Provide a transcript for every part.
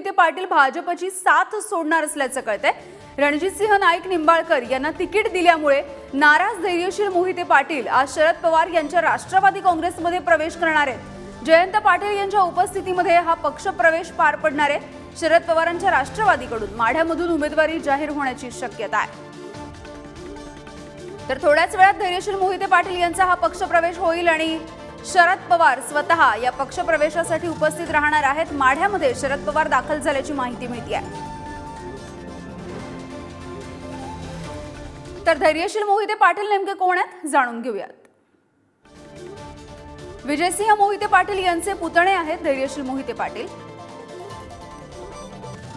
विखे पाटील भाजपची साथ सोडणार असल्याचं कळतंय. रणजितसिंह नाईक निंबाळकर यांना तिकीट दिल्यामुळे नाराज धैर्यशील मोहिते पाटील आज शरद पवार यांच्या राष्ट्रवादी काँग्रेसमध्ये प्रवेश करणार आहेत. जयंत पाटील यांच्या उपस्थितीमध्ये हा पक्ष प्रवेश पार पडणार आहे. शरद पवारांच्या राष्ट्रवादीकडून माढ्यामधून उमेदवारी जाहीर होण्याची शक्यता आहे. तर थोड्याच वेळात धैर्यशील मोहिते पाटील यांचा हा पक्षप्रवेश होईल आणि शरद पवार स्वतः या पक्षप्रवेशासाठी उपस्थित राहणार आहेत. माढ्यामध्ये शरद पवार दाखल झाल्याची माहिती मिळते आहे तर धैर्यशील मोहिते पाटील नेमके कोण आहेत? जाणून घेऊयात. विजयसिंह मोहिते पाटील यांचे पुतणे आहेत धैर्यशील मोहिते पाटील.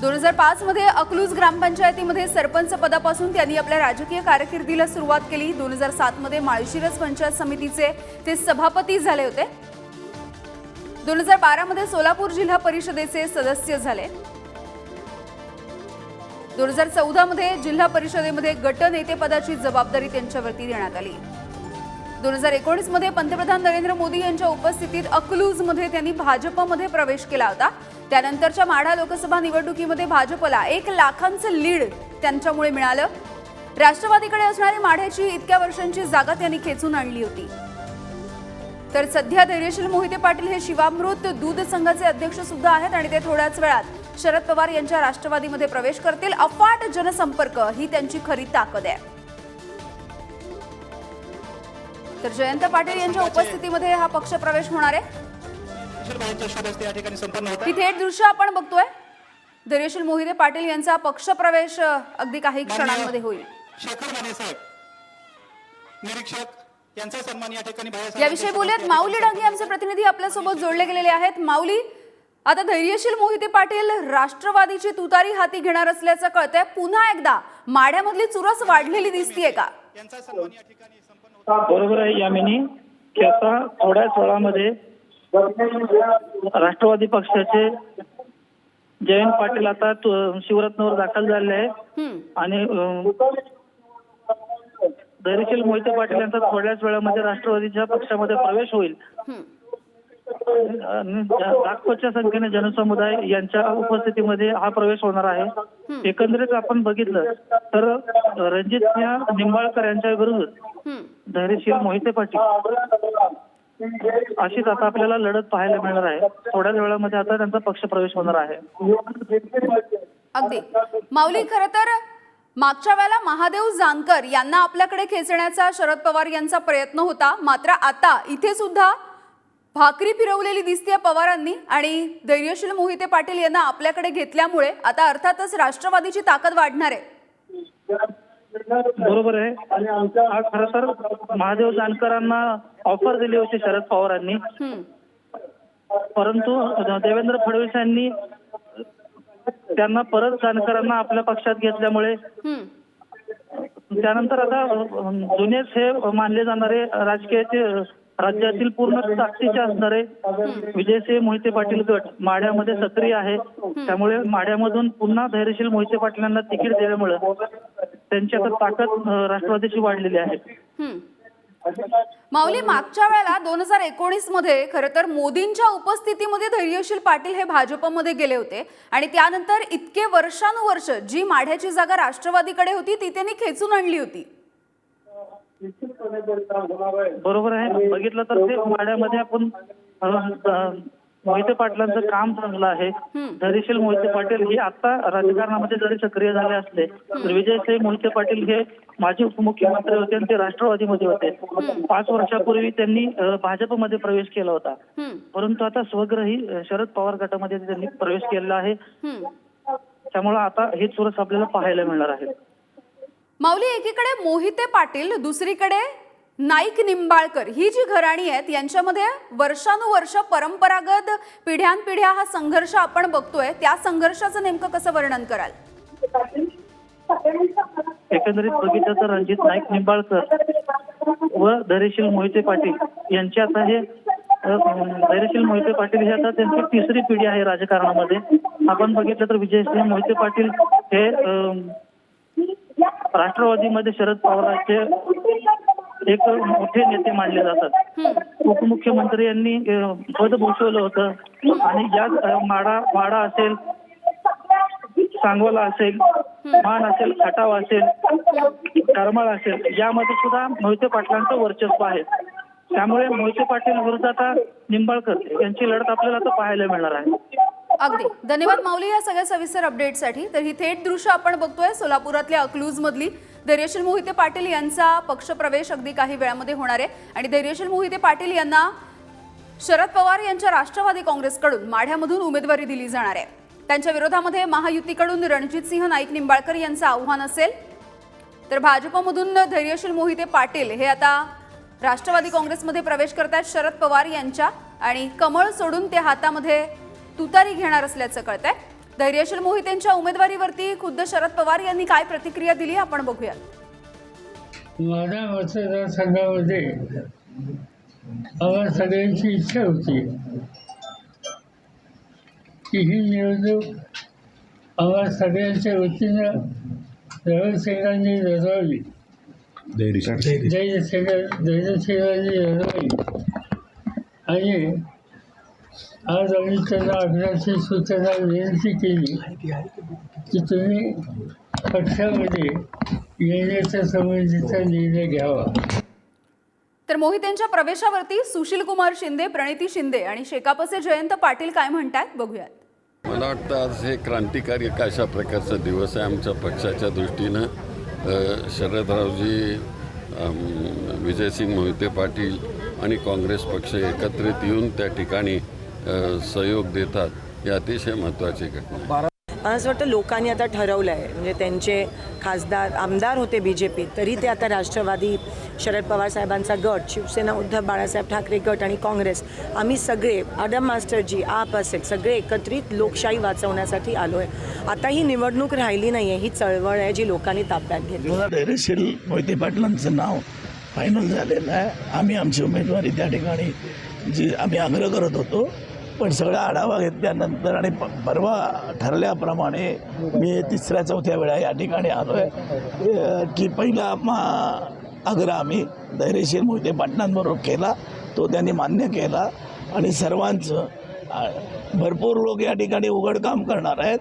दोन हजार पाच मध्ये अकलूज ग्रामपंचायतीमध्ये सरपंच पदापासून त्यांनी आपल्या राजकीय कारकिर्दीला सुरुवात केली. दोन हजार सात मध्ये माळशिरस पंचायत समितीचे ते सभापती झाले होते. दोन हजार बारा मध्ये सोलापूर जिल्हा परिषदेचे सदस्य झाले. दोन हजार चौदा मध्ये जिल्हा परिषदेमध्ये गट नेतेपदाची जबाबदारी त्यांच्यावरती देण्यात आली. दोन हजार एकोणीसमध्ये पंतप्रधान नरेंद्र मोदी यांच्या उपस्थितीत अकलूजमध्ये त्यांनी भाजपमध्ये प्रवेश केला होता. त्यानंतरच्या माढा लोकसभा निवडणुकीमध्ये भाजपला एक लाखांचं लीड त्यांच्यामुळे मिळालं. राष्ट्रवादीकडे असणारी माढ्याची इतक्या वर्षांची जागा त्यांनी खेचून आणली होती. तर सध्या धैर्यशील मोहिते पाटील हे शिवामृत दूध संघाचे अध्यक्ष सुद्धा आहेत आणि ते थोड्याच वेळात शरद पवार यांच्या राष्ट्रवादीमध्ये प्रवेश करतील. अफाट जनसंपर्क ही त्यांची खरी ताकद आहे. तर जयंत पाटील यांच्या उपस्थितीमध्ये हा पक्ष प्रवेश होणार आहे. ही थेट दृश्य आपण बघतोय. धैर्यशील मोहिते पाटील यांचा पक्षप्रवेश अ, अगदी काही क्षणांमध्ये होईल. शेखर माने साहेब निरीक्षक यांचा सन्मान या ठिकाणी भाई याविषयी बोलूयात. माऊली डांगे आमचे प्रतिनिधी आपल्यासोबत जोडले गेलेले आहेत. माऊली आता धैर्यशील मोहिते पाटील राष्ट्रवादीची तुतारी हाती घेणार असल्याचं कळतंय. पुन्हा एकदा माढ्यामधली चुरस वाढलेली दिसतीये का? यांचा सन्मान या ठिकाणी बरोबर आहे यामिनी की आता थोड्याच वेळामध्ये राष्ट्रवादी पक्षाचे जयंत पाटील आता शिवरत्नावर दाखल झाले आहे. आणि अं, धैर्यशील मोहिते पाटील यांचा थोड्याच वेळामध्ये राष्ट्रवादीच्या पक्षामध्ये प्रवेश होईल. लाखोच्या संख्येने जनसमुदाय यांच्या उपस्थितीमध्ये हा प्रवेश होणार आहे. एकंदरीत आपण बघितलं तर रणजित सिंह निंबाळकर यांच्या विरुद्ध. धैर्यशील मोहिते पाटील. अशीच आता आपल्याला लढत पाहायला मिळणार आहे. थोड्याच वेळामध्ये आता त्यांचा पक्ष प्रवेश होणार आहे. अगदी. माऊली खर तर मागच्या वेळेला महादेव जानकर यांना आपल्याकडे खेचण्याचा शरद पवार यांचा प्रयत्न होता. मात्र आता इथे सुद्धा भाकरी फिरवलेली दिसते पवारांनी आणि धैर्यशील मोहिते पाटील यांना आपल्याकडे घेतल्यामुळे आता अर्थातच राष्ट्रवादीची ताकद वाढणार आहे. बरोबर आहे. हा खरं तर महादेव जानकरांना ऑफर दिली होती शरद पवारांनी. परंतु देवेंद्र फडणवीस यांनी त्यांना परत जानकरांना आपल्या पक्षात घेतल्यामुळे. त्यानंतर आता जुनेच हे मानले जाणारे राजकीयाचे राज्यातील पूर्ण ताकदीचे असणारे विजयसिंह मोहिते पाटील गट माढ्यामध्ये सक्रिय आहे. त्यामुळे माढ्यामधून पुन्हा धैर्यशील मोहिते पाटलांना तिकीट दिल्यामुळे त्यांची आता ताकद राष्ट्रवादीची वाढलेली आहे. हम्म. माऊली मागच्या वेळेला दोन हजार एकोणीसमध्ये खरं तर मोदींच्या उपस्थितीमध्ये धैर्यशील पाटील हे भाजपमध्ये गेले होते आणि त्यानंतर इतके वर्षानुवर्ष जी माढ्याची जागा राष्ट्रवादीकडे होती ती त्यांनी खेचून आणली होती. बरोबर आहे बघितलं तर ते माढ्यामध्ये आपण मोहिते पाटलांचं काम चांगलं आहे. धैर्यशील मोहिते पाटील हे आता राजकारणामध्ये जरी सक्रिय झाले असले तर विजयसिंह मोहिते पाटील हे माजी उपमुख्यमंत्री होते आणि ते राष्ट्रवादीमध्ये होते. पाच वर्षापूर्वी त्यांनी भाजपमध्ये प्रवेश केला होता. परंतु आता स्वग्रही शरद पवार गटामध्ये त्यांनी प्रवेश केलेला आहे. त्यामुळे आता हे चुरस आपल्याला पाहायला मिळणार आहे. माऊली एकीकडे मोहिते पाटील दुसरीकडे नाईक निंबाळकर ही जी घराणी आहेत यांच्यामध्ये वर्षानुवर्ष परंपरागत पिढ्यानपिढ्या हा संघर्ष आपण बघतोय. त्या संघर्षाचं नेमकं कसं वर्णन कराल? एकंदरीत बघितलं तर रणजित नाईक निंबाळकर व धैर्यशील मोहिते पाटील यांचे आता हे अ, धैर्यशील मोहिते पाटील हे आता त्यांची तिसरी पिढी आहे राजकारणामध्ये. आपण बघितलं तर विजयसिंह मोहिते पाटील हे राष्ट्रवादीमध्ये शरद पवारांचे एक मोठे नेते मानले जातात. उपमुख्यमंत्री यांनी पद भूषवलं होतं. आणि या अ, माडा माडा असेल सांगोला असेल मान असेल खटाव असेल करमाळ असेल यामध्ये सुद्धा मोहिते पाटलांचं वर्चस्व आहे. त्यामुळे मोहिते पाटील विरुद्ध आता निंबाळकर यांची लढत आपल्याला आता पाहायला मिळणार आहे. अगदी. धन्यवाद माऊली या सगळ्या सविस्तर अपडेटसाठी तर ही थेट दृश्य आपण बघतोय सोलापुरातल्या अकलूज मधली धैर्यशील मोहिते पाटील यांचा पक्षप्रवेश अगदी काही वेळामध्ये होणार आहे. आणि धैर्यशील मोहिते पाटील यांना शरद पवार यांच्या राष्ट्रवादी काँग्रेसकडून माढ्यामधून उमेदवारी दिली जाणार आहे. त्यांच्या विरोधामध्ये महायुतीकडून रणजितसिंह नाईक निंबाळकर यांचं आव्हान असेल. तर भाजपमधून धैर्यशील मोहिते पाटील हे आता राष्ट्रवादी काँग्रेसमध्ये प्रवेश करतात शरद पवार यांच्या. आणि कमळ सोडून ते हातामध्ये तुतारी घेणार असल्याचं कळतंय. धैर्यशील मोहितेंच्या उमेदवारीवरती खुद्द शरद पवार यांनी काय प्रतिक्रिया दिली आपण बघूयात. माझ्या मतदारसंघामध्ये आम्हा सगळ्यांची इच्छा होती की ही निवडणूक आम्हा सगळ्यांच्या वतीनं धैर्यसेनांनी लढवावी. धैर्यसेना धैर्यसेनांनी लढवावी. आणि आज आम्ही त्यांना आग्रहाची सूचना विनंती केली की तुम्ही पक्षामध्ये येण्याच्या संबंधीचा निर्णय घ्यावा. तर मोहितेंच्या प्रवेशावरती सुशील कुमार शिंदे प्रणिती शिंदे आणि शेकापचे जयंत पाटील काय म्हणतात बघूयात. मला वाटतं आज हे क्रांतिकारी एक अशा प्रकारचा दिवस आहे आमच्या पक्षाच्या दृष्टीनं. शरदरावजी विजयसिंग मोहिते पाटील आणि काँग्रेस पक्ष एकत्रित येऊन त्या ठिकाणी सहयोग देतात ही अतिशय महत्त्वाची घटना. मला असं वाटतं लोकांनी आता ठरवलं आहे म्हणजे त्यांचे खासदार आमदार होते बी जे पी तरी ते आता राष्ट्रवादी शरद पवार साहेबांचा गट शिवसेना उद्धव बाळासाहेब ठाकरे गट आणि काँग्रेस आम्ही सगळे आडम मास्टरजी आप असेल सगळे एकत्रित लोकशाही वाचवण्यासाठी आलो आहे आता ही निवडणूक राहिली नाही आहे ही चळवळ आहे जी लोकांनी ताब्यात घेतली. धैर्यशील मोहिते पाटलांचं नाव फायनल झालेलं आहे. आम्ही आमची उमेदवारी त्या ठिकाणी जी आम्ही आग्रह करत होतो पण सगळा आढावा घेतल्यानंतर आणि प- परवा ठरल्याप्रमाणे मी तिसऱ्या चौथ्या वेळा या ठिकाणी आलो आहे की पहिला मा आग्रह आम्ही धैर्यशील मोहिते पाटणांबरोबर केला. तो त्यांनी मान्य केला. आणि सर्वांचं भरपूर लोक या ठिकाणी उघड काम करणार आहेत.